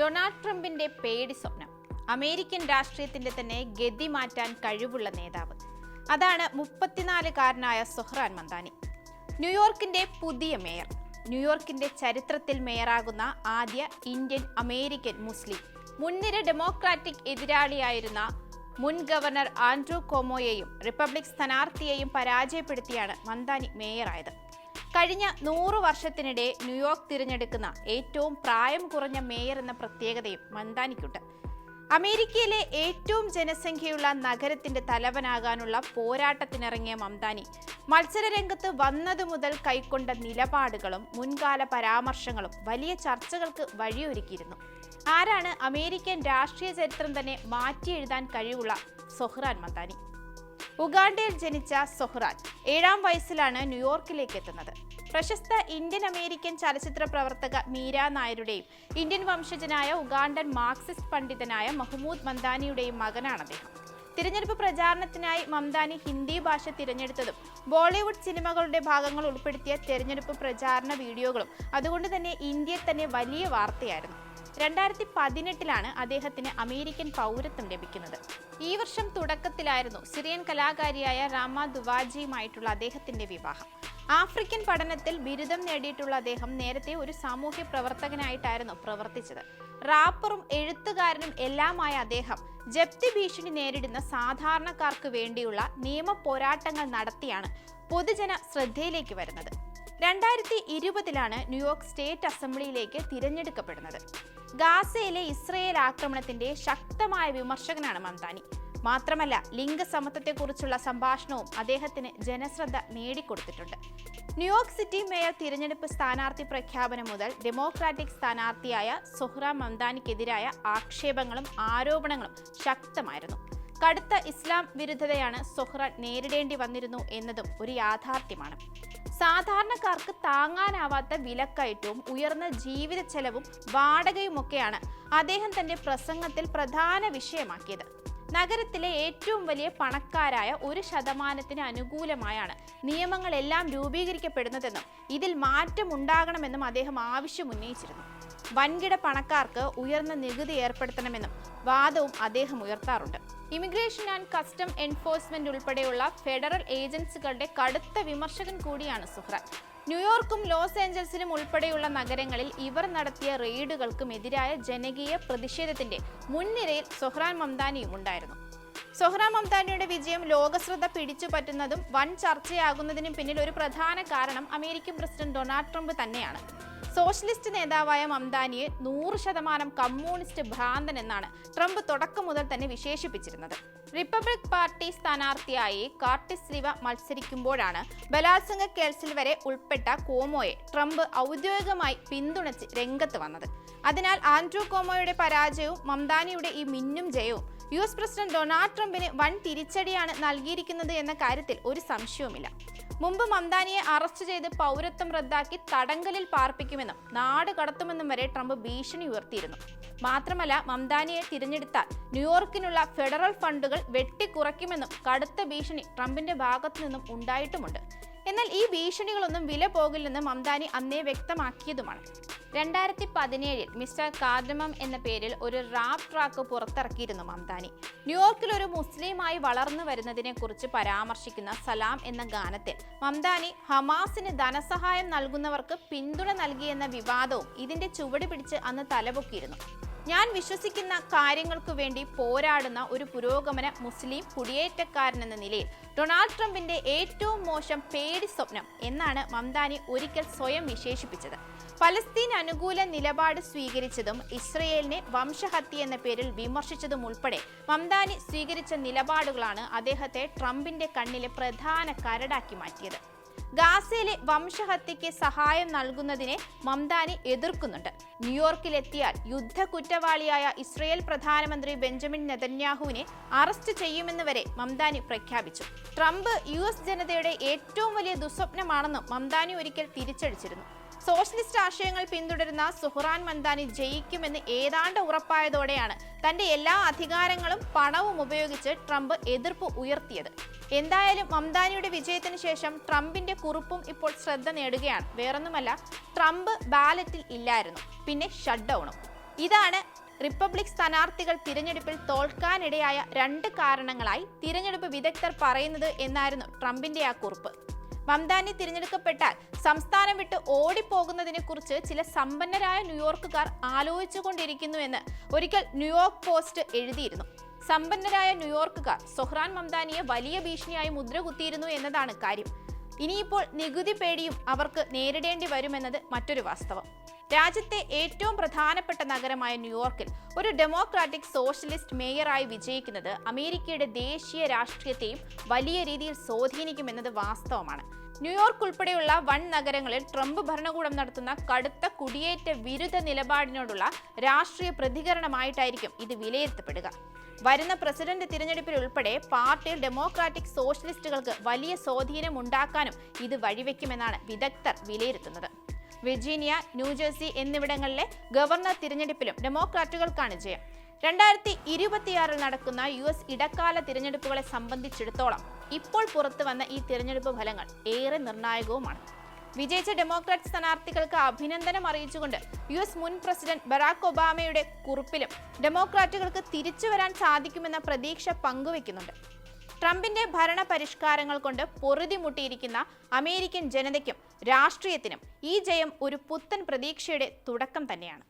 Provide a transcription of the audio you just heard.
Donald ട്രംപിന്റെ പേടി സ്വപ്നം. അമേരിക്കൻ രാഷ്ട്രീയത്തിന്റെ തന്നെ ഗതി മാറ്റാൻ കഴിവുള്ള നേതാവ്. അതാണ് മുപ്പത്തിനാലുകാരനായ സൊഹ്റാൻ മന്ദാനി. ന്യൂയോർക്കിന്റെ പുതിയ മേയർ. ന്യൂയോർക്കിന്റെ ചരിത്രത്തിൽ മേയറാകുന്ന ആദ്യ ഇന്ത്യൻ അമേരിക്കൻ മുസ്ലിം. മുൻനിര ഡെമോക്രാറ്റിക് എതിരാളിയായിരുന്ന മുൻ ഗവർണർ ആൻഡ്രൂ കോമോയെയും റിപ്പബ്ലിക് സ്ഥാനാർത്ഥിയെയും പരാജയപ്പെടുത്തിയാണ് മന്ദാനി മേയറായത്. കഴിഞ്ഞ നൂറു വർഷത്തിനിടെ ന്യൂയോർക്ക് തിരഞ്ഞെടുക്കുന്ന ഏറ്റവും പ്രായം കുറഞ്ഞ മേയർ എന്ന പ്രത്യേകതയും മന്ദാനിക്കുണ്ട്. അമേരിക്കയിലെ ഏറ്റവും ജനസംഖ്യയുള്ള നഗരത്തിന്റെ തലവനാകാനുള്ള പോരാട്ടത്തിനിറങ്ങിയ മംദാനി മത്സരരംഗത്ത് വന്നതു മുതൽ കൈക്കൊണ്ട നിലപാടുകളും മുൻകാല പരാമർശങ്ങളും വലിയ ചർച്ചകൾക്ക് വഴിയൊരുക്കിയിരുന്നു. ആരാണ് അമേരിക്കൻ രാഷ്ട്രീയ ചരിത്രം തന്നെ മാറ്റിയെഴുതാൻ കഴിവുള്ള സൊഹ്റാൻ മന്ദാനി? ഉഗാണ്ടയിൽ ജനിച്ച സൊഹ്റാജ് ഏഴാം വയസ്സിലാണ് ന്യൂയോർക്കിലേക്ക് എത്തുന്നത്. പ്രശസ്ത ഇന്ത്യൻ അമേരിക്കൻ ചലച്ചിത്ര പ്രവർത്തക മീര നായരുടെയും ഇന്ത്യൻ വംശജനായ ഉഗാണ്ടൻ മാർക്സിസ്റ്റ് പണ്ഡിതനായ മഹ്മൂദ് മന്ദാനിയുടെയും മകനാണ് അദ്ദേഹം. തിരഞ്ഞെടുപ്പ് പ്രചാരണത്തിനായി മംദാനി ഹിന്ദി ഭാഷ തിരഞ്ഞെടുത്തതും ബോളിവുഡ് സിനിമകളുടെ ഭാഗങ്ങൾ ഉൾപ്പെടുത്തിയ തിരഞ്ഞെടുപ്പ് പ്രചാരണ വീഡിയോകളും അതുകൊണ്ട് തന്നെ ഇന്ത്യയിൽ തന്നെ വലിയ വാർത്തയായിരുന്നു. രണ്ടായിരത്തി പതിനെട്ടിലാണ് അദ്ദേഹത്തിന് അമേരിക്കൻ പൗരത്വം ലഭിക്കുന്നത്. ഈ വർഷം തുടക്കത്തിലായിരുന്നു സിറിയൻ കലാകാരിയായ രാമ ദുവാജിയുമായിട്ടുള്ള അദ്ദേഹത്തിന്റെ വിവാഹം. ആഫ്രിക്കൻ പഠനത്തിൽ ബിരുദം നേടിയിട്ടുള്ള അദ്ദേഹം നേരത്തെ ഒരു സാമൂഹ്യ പ്രവർത്തകനായിട്ടായിരുന്നു പ്രവർത്തിച്ചത്. റാപ്പറും എഴുത്തുകാരനും എല്ലാമായ അദ്ദേഹം ജപ്തി ഭീഷണി നേരിടുന്ന സാധാരണക്കാർക്ക് വേണ്ടിയുള്ള നിയമ പോരാട്ടങ്ങൾ നടത്തിയാണ് പൊതുജന ശ്രദ്ധയിലേക്ക് വരുന്നത്. രണ്ടായിരത്തി ഇരുപതിലാണ് ന്യൂയോർക്ക് സ്റ്റേറ്റ് അസംബ്ലിയിലേക്ക് തിരഞ്ഞെടുക്കപ്പെടുന്നത്. ഗാസയിലെ ഇസ്രയേൽ ആക്രമണത്തിന്റെ ശക്തമായ വിമർശകനാണ് മന്താനി മാത്രമല്ല ലിംഗസമത്വത്തെക്കുറിച്ചുള്ള സംഭാഷണവും അദ്ദേഹത്തിന് ജനശ്രദ്ധ നേടിക്കൊടുത്തിട്ടുണ്ട്. ന്യൂയോർക്ക് സിറ്റി മേയർ തിരഞ്ഞെടുപ്പ് സ്ഥാനാർത്ഥി പ്രഖ്യാപനം മുതൽ ഡെമോക്രാറ്റിക് സ്ഥാനാർത്ഥിയായ സുഹ്ര മംദാനിക്കെതിരായ ആക്ഷേപങ്ങളും ആരോപണങ്ങളും ശക്തമായിരുന്നു. കടുത്ത ഇസ്ലാം വിരുദ്ധതയാണ് സൊഹ്റ നേരിടേണ്ടി വന്നിരുന്നു എന്നതും ഒരു യാഥാർത്ഥ്യമാണ്. സാധാരണക്കാർക്ക് താങ്ങാനാവാത്ത വിലക്കയറ്റവും ഉയർന്ന ജീവിത ചെലവും വാടകയുമൊക്കെയാണ് അദ്ദേഹം തന്റെ പ്രസംഗത്തിൽ പ്രധാന വിഷയമാക്കിയത്. നഗരത്തിലെ ഏറ്റവും വലിയ പണക്കാരായ ഒരു ശതമാനത്തിന് അനുകൂലമായാണ് നിയമങ്ങളെല്ലാം രൂപീകരിക്കപ്പെടുന്നതെന്നും ഇതിൽ മാറ്റം ഉണ്ടാകണമെന്നും അദ്ദേഹം ആവശ്യം ഉന്നയിച്ചിരുന്നു. വൻകിട പണക്കാർക്ക് ഉയർന്ന നികുതി ഏർപ്പെടുത്തണമെന്നും വാദവും അദ്ദേഹം ഉയർത്താറുണ്ട്. ഇമിഗ്രേഷൻ ആൻഡ് കസ്റ്റം എൻഫോഴ്സ്മെന്റ് ഉൾപ്പെടെയുള്ള ഫെഡറൽ ഏജൻസികളുടെ കടുത്ത വിമർശകൻ കൂടിയാണ് സുഹ്റാൻ ന്യൂയോർക്കും ലോസ് ഏഞ്ചൽസിലും ഉൾപ്പെടെയുള്ള നഗരങ്ങളിൽ ഇവർ നടത്തിയ റെയ്ഡുകൾക്കും എതിരായ ജനകീയ പ്രതിഷേധത്തിന്റെ മുൻനിരയിൽ സൊഹ്റാൻ മംദാനിയും ഉണ്ടായിരുന്നു. സൊഹ്റാൻ മംതാനിയുടെ വിജയം ലോകശ്രദ്ധ പിടിച്ചുപറ്റുന്നതും വൻ ചർച്ചയാകുന്നതിനും പിന്നിൽ ഒരു പ്രധാന കാരണം അമേരിക്കൻ പ്രസിഡന്റ് ഡൊണാൾഡ് ട്രംപ് തന്നെയാണ്. സോഷ്യലിസ്റ്റ് നേതാവായ മംതാനിയെ നൂറ് ശതമാനം കമ്മ്യൂണിസ്റ്റ് ഭ്രാന്തൻ എന്നാണ് ട്രംപ് തുടക്കം മുതൽ തന്നെ വിശേഷിപ്പിച്ചിരുന്നത്. റിപ്പബ്ലിക് പാർട്ടി സ്ഥാനാർത്ഥിയായി കാർട്ടിസ് ലിവ മത്സരിക്കുമ്പോഴാണ് ബലാത്സംഗ കേസിൽ വരെ ഉൾപ്പെട്ട കോമോയെ ട്രംപ് ഔദ്യോഗികമായി പിന്തുണച്ച് രംഗത്ത് വന്നത്. അതിനാൽ ആൻഡ്രൂ കോമോയുടെ പരാജയവും മംതാനിയുടെ ഈ മിന്നും ജയവും യു എസ് പ്രസിഡന്റ് ഡൊണാൾഡ് ട്രംപിന് വൻ തിരിച്ചടിയാണ് നൽകിയിരിക്കുന്നത് എന്ന കാര്യത്തിൽ ഒരു സംശയവുമില്ല. മുമ്പ് മംദാനിയെ അറസ്റ്റ് ചെയ്ത് പൗരത്വം റദ്ദാക്കി തടങ്കലിൽ പാർപ്പിക്കുമെന്നും നാട് കടത്തുമെന്നും വരെ ട്രംപ് ഭീഷണി ഉയർത്തിയിരുന്നു. മാത്രമല്ല മംദാനിയെ തിരഞ്ഞെടുത്താൽ ന്യൂയോർക്കിനുള്ള ഫെഡറൽ ഫണ്ടുകൾ വെട്ടിക്കുറയ്ക്കുമെന്നും കടുത്ത ഭീഷണി ട്രംപിന്റെ ഭാഗത്തു നിന്നും ഉണ്ടായിട്ടുമുണ്ട്. എന്നാൽ ഈ ഭീഷണികളൊന്നും വില പോകില്ലെന്ന് മംദാനി അന്നേ വ്യക്തമാക്കിയതുമാണ്. രണ്ടായിരത്തി പതിനേഴിൽ മിസ്റ്റർ കാർഡമം എന്ന പേരിൽ ഒരു റാപ്പ് ട്രാക്ക് പുറത്തിറക്കിയിരുന്നു മംദാനി ന്യൂയോർക്കിൽ ഒരു മുസ്ലിമായി വളർന്നു വരുന്നതിനെ കുറിച്ച് പരാമർശിക്കുന്ന സലാം എന്ന ഗാനത്തിൽ മംദാനി ഹമാസിന് ധനസഹായം നൽകുന്നവർക്ക് പിന്തുണ നൽകിയെന്ന വിവാദവും ഇതിന്റെ ചുവട് പിടിച്ച് അന്ന് തലപൊക്കിയിരുന്നു. ഞാൻ വിശ്വസിക്കുന്ന കാര്യങ്ങൾക്കു വേണ്ടി പോരാടുന്ന ഒരു പുരോഗമന മുസ്ലിം കുടിയേറ്റക്കാരൻ എന്ന നിലയിൽ ഡൊണാൾഡ് ട്രംപിന്റെ ഏറ്റവും മോശം പേടി സ്വപ്നം എന്നാണ് മംദാനി ഒരിക്കൽ സ്വയം വിശേഷിപ്പിച്ചത്. പലസ്തീൻ അനുകൂല നിലപാട് സ്വീകരിച്ചതും ഇസ്രയേലിനെ വംശഹത്യ എന്ന പേരിൽ വിമർശിച്ചതും ഉൾപ്പെടെ മംദാനി സ്വീകരിച്ച നിലപാടുകളാണ് അദ്ദേഹത്തെ ട്രംപിന്റെ കണ്ണിലെ പ്രധാന കരടാക്കി മാറ്റിയത്. ഗാസയിലെ വംശഹത്യയ്ക്ക് സഹായം നൽകുന്നതിനെ മംദാനി എതിർക്കുന്നുണ്ട്. ന്യൂയോർക്കിലെത്തിയാൽ യുദ്ധ കുറ്റവാളിയായ ഇസ്രയേൽ പ്രധാനമന്ത്രി ബെഞ്ചമിൻ നെതന്യാഹുവിനെ അറസ്റ്റ് ചെയ്യുമെന്ന് വരെ മംദാനി പ്രഖ്യാപിച്ചു. ട്രംപ് യു എസ് ജനതയുടെ ഏറ്റവും വലിയ ദുസ്വപ്നമാണെന്നും മംദാനി ഒരിക്കൽ തിരിച്ചടിച്ചിരുന്നു. സോഷ്യലിസ്റ്റ് ആശയങ്ങൾ പിന്തുടരുന്ന സുഹ്റാൻ മന്ദാനി ജയിക്കുമെന്ന് ഏതാണ്ട് ഉറപ്പായതോടെയാണ് തന്റെ എല്ലാ അധികാരങ്ങളും പണവും ഉപയോഗിച്ച് ട്രംപ് എതിർപ്പ് ഉയർത്തിയത്. എന്തായാലും മംദാനിയുടെ വിജയത്തിന് ശേഷം ട്രംപിന്റെ കുറിപ്പും ഇപ്പോൾ ശ്രദ്ധ നേടുകയാണ്. വേറൊന്നുമല്ല ട്രംപ് ബാലറ്റിൽ ഇല്ലായിരുന്നു പിന്നെ ഷട്ട് ഡൗണും ഇതാണ് റിപ്പബ്ലിക് സ്ഥാനാർത്ഥികൾ തിരഞ്ഞെടുപ്പിൽ തോൽക്കാനിടയായ രണ്ട് കാരണങ്ങളായി തിരഞ്ഞെടുപ്പ് വിദഗ്ധർ പറയുന്നത് എന്നായിരുന്നു ട്രംപിന്റെ ആ കുറിപ്പ്. മംദാനി തിരഞ്ഞെടുക്കപ്പെട്ടാൽ സംസ്ഥാനം വിട്ട് ഓടിപ്പോകുന്നതിനെ കുറിച്ച് ചില സമ്പന്നരായ ന്യൂയോർക്കുകാർ ആലോചിച്ചുകൊണ്ടിരിക്കുന്നു എന്ന് ഒരിക്കൽ ന്യൂയോർക്ക് പോസ്റ്റ് എഴുതിയിരുന്നു. സമ്പന്നരായ ന്യൂയോർക്കുകാർ സൊഹ്റാൻ മംദാനിയെ വലിയ ഭീഷണിയായി മുദ്ര കുത്തിയിരുന്നു എന്നതാണ് കാര്യം. ഇനിയിപ്പോൾ നികുതി പേടിയും അവർക്ക് നേരിടേണ്ടി വരുമെന്നത് മറ്റൊരു വാസ്തവം. രാജ്യത്തെ ഏറ്റവും പ്രധാനപ്പെട്ട നഗരമായ ന്യൂയോർക്കിൽ ഒരു ഡെമോക്രാറ്റിക് സോഷ്യലിസ്റ്റ് മേയറായി വിജയിക്കുന്നത് അമേരിക്കയുടെ ദേശീയ രാഷ്ട്രീയത്തെയും വലിയ രീതിയിൽ സ്വാധീനിക്കുമെന്നത് വാസ്തവമാണ്. ന്യൂയോർക്ക് ഉൾപ്പെടെയുള്ള വൺ നഗരങ്ങളിൽ ട്രംപ് ഭരണകൂടം നടത്തുന്ന കടുത്ത കുടിയേറ്റ വിരുദ്ധ നിലപാടിനോടുള്ള രാഷ്ട്രീയ പ്രതികരണമായിട്ടായിരിക്കും ഇത് വിലയിരുത്തപ്പെടുക. വരുന്ന പ്രസിഡന്റ് തിരഞ്ഞെടുപ്പിൽ ഉൾപ്പെടെ പാർട്ടിയിൽ ഡെമോക്രാറ്റിക് സോഷ്യലിസ്റ്റുകൾക്ക് വലിയ സ്വാധീനം ഉണ്ടാക്കാനും ഇത് വഴിവെക്കുമെന്നാണ് വിദഗ്ധർ വിലയിരുത്തുന്നത്. വിർജീനിയ ന്യൂജേഴ്സി എന്നിവിടങ്ങളിലെ ഗവർണർ തിരഞ്ഞെടുപ്പിലും ഡെമോക്രാറ്റുകൾക്കാണ് ജയം. രണ്ടായിരത്തി ഇരുപത്തിയാറിൽ നടക്കുന്ന യു എസ് ഇടക്കാല തിരഞ്ഞെടുപ്പുകളെ സംബന്ധിച്ചിടത്തോളം ഇപ്പോൾ പുറത്തു വന്ന ഈ തിരഞ്ഞെടുപ്പ് ഫലങ്ങൾ ഏറെ നിർണായകവുമാണ്. വിജയിച്ച ഡെമോക്രാറ്റ് സ്ഥാനാർത്ഥികൾക്ക് അഭിനന്ദനം അറിയിച്ചുകൊണ്ട് യു എസ് മുൻ പ്രസിഡന്റ് ബറാക് ഒബാമയുടെ കുറിപ്പിലും ഡെമോക്രാറ്റുകൾക്ക് തിരിച്ചു വരാൻ സാധിക്കുമെന്ന പ്രതീക്ഷ പങ്കുവെക്കുന്നുണ്ട് ട്രംപിന്റെ ഭരണ പരിഷ്കാരങ്ങൾ കൊണ്ട് പൊറുതിമുട്ടിയിരിക്കുന്ന അമേരിക്കൻ ജനതയ്ക്കും രാഷ്ട്രീയത്തിനും ഈ ജയം ഒരു പുത്തൻ പ്രതീക്ഷയുടെ തുടക്കം തന്നെയാണ്.